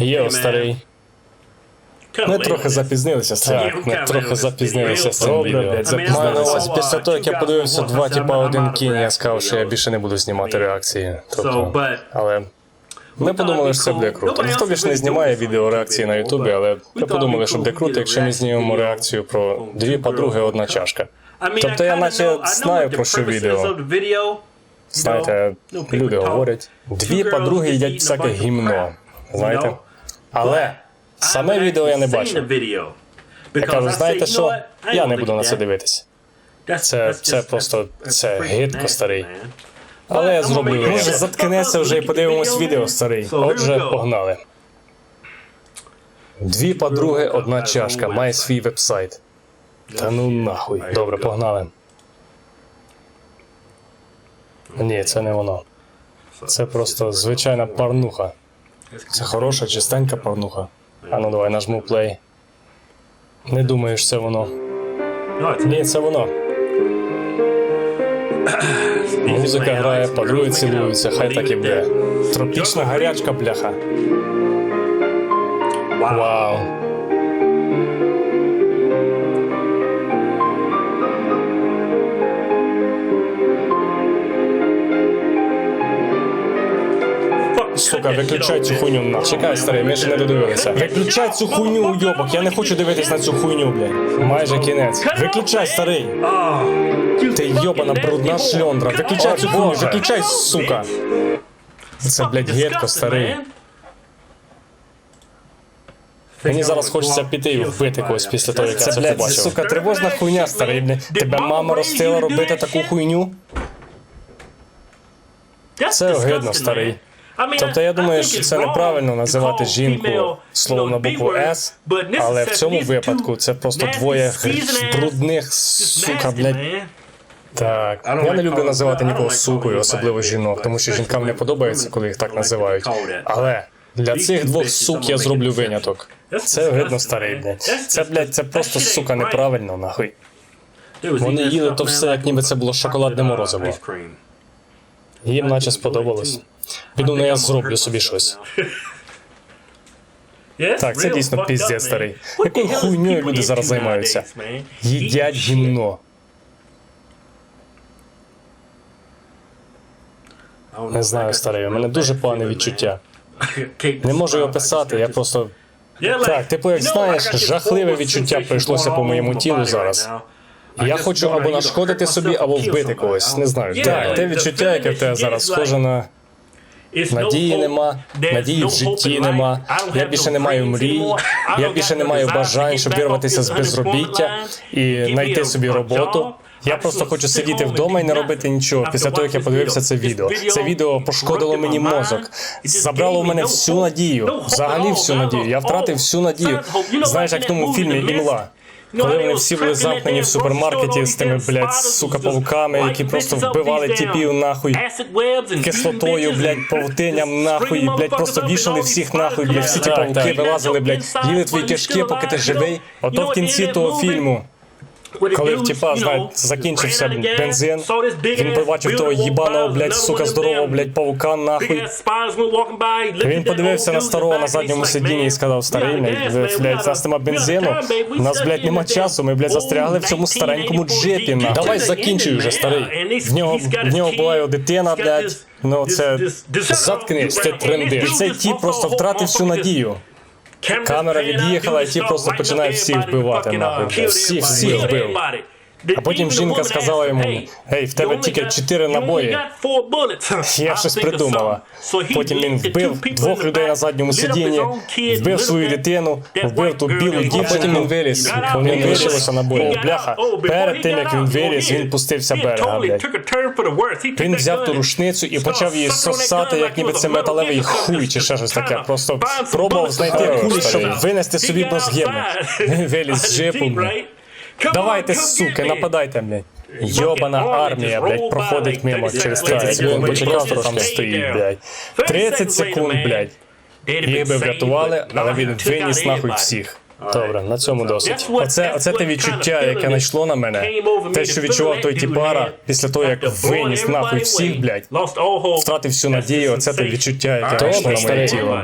Йо, старий. Ми трохи запізнилися. Так, ми трохи запізнилися з цим Добре, блядь, запізнилися. після того, як я подивився два типа один кінь, я сказав, що я більше не буду знімати реакції. Тобто, але ми подумали, що це буде круто. Ніхто більше не знімає відео реакції на Ютубі, але ми подумали, що буде круто, якщо ми знімемо реакцію про дві подруги, одна чашка. Тобто я наче знаю про що відео. Знаєте, люди говорять, дві подруги їдять всяке гімно. Знаєте? Але саме відео я не бачив. Я кажу, знаєте що? Я не буду на це дивитись. Це, це просто це гидко старий. Але я зроблю Може, заткнеться вже і подивимось відео, старий. Отже, погнали. Дві подруги, одна чашка, має свій вебсайт. Та ну нахуй. Добре, погнали. Ні, це не воно. Це просто звичайна парнуха. Це хороша, чистенька порнуха. А ну давай нажму плей. Не думаєш, це воно. Ні, це воно. Музика грає, подруги цілуються, хай так і буде. Тропічна гарячка, бляха. Вау. Сука, виключай цю хуйню на. Чекай, старий, ми ще не додивилися. Виключай цю хуйню, уйобок, я не хочу дивитись на цю хуйню, блядь. Майже кінець. Виключай, старий. Ти йобана брудна шльондра. Виключай цю хуйню, виключай, сука. Це, блядь, гидко, старий. Мені зараз хочеться піти і вбити когось після того, як я Це, це блядь, побачив. сука, тривожна хуйня, старий, блядь. Тебе мама ростила робити таку хуйню? Це огидно, старий. Тобто я думаю, що це неправильно називати жінку словом на букву С, але в цьому випадку це просто двоє брудних сука, блядь. Так, я не люблю називати нікого сукою, особливо жінок, тому що жінкам не подобається, коли їх так називають. Але для цих двох сук я зроблю виняток. Це гидно старий, блядь. Це, блядь, це просто сука неправильно, нахуй. Вони їли то все, як ніби це було шоколадне морозиво. Їм наче сподобалось. Піду, ну я зроблю собі щось. Так, це дійсно піздець, старий. Якою хуйньою люди зараз займаються? Їдять гімно. Не знаю, старий, у мене дуже погане відчуття. Не можу його описати, я просто. Так, типу, як знаєш, жахливе відчуття пройшлося по моєму тілу зараз. Я хочу або нашкодити собі, або вбити когось. Не знаю. Так, те відчуття, яке в тебе зараз схоже на. Надії нема, надії в житті нема. Я більше не маю мрій, я більше не маю бажань, щоб вирватися з безробіття і знайти собі роботу. Я просто хочу сидіти вдома і не робити нічого. Після того, як я подивився це відео. Це відео пошкодило мені мозок, забрало у мене всю надію. Взагалі всю надію. Я втратив всю надію. Знаєш, як в тому фільмі Імла. Коли вони всі були замкнені в супермаркеті з тими, блядь, сука, павуками, які просто вбивали тіпів нахуй. Кислотою, блядь, павутиням нахуй, блядь, просто вішали всіх нахуй, блядь, всі ті павуки вилазили, блядь, їли твої кишки, поки ти живий. Ото в кінці того фільму, коли в тіпа, знаєте, закінчився бензин, він побачив того їбаного, блядь, сука, здорового, блядь, павука, нахуй. Він подивився на старого на задньому сидінні і сказав, старий, блядь, нас нема бензину, у нас, блядь, нема часу, ми, блядь, застрягли в цьому старенькому джипі, нахуй. Давай закінчуй вже, старий. В нього, в нього була його дитина, блядь, ну це... Заткнись, це тренди. І цей тіп просто втратив всю надію. Камера від'їхала, і ті просто починають всіх вбивати, нахуй. Всіх, всіх вбив. А потім жінка сказала йому: Гей, в тебе тільки чотири набої. Я щось придумала. Потім він вбив двох людей на задньому сидінні, вбив свою дитину, вбив ту білу дівчину. Потім він виліз. У нього лишилося набої. Бляха. Перед тим як він виліз, він пустився берега. Блядь. Він взяв ту рушницю і почав її сосати, як ніби це металевий хуй чи ще щось таке. Просто пробував знайти кулі, щоб винести собі мозги. блядь. Виліз з джипу. Давайте, суки, нападайте, блядь. Йобана армія, блядь, проходить мимо через 30 секунд, почекав, хто там стоїть, блядь. 30 секунд, блядь. Їх би врятували, але він виніс нахуй всіх. Добре, на цьому досить. Оце, оце те відчуття, яке найшло на мене. Те, що відчував той тіпара після того, як виніс нахуй всіх, блядь. Втратив всю надію, оце те відчуття, яке найшло на моє тіло.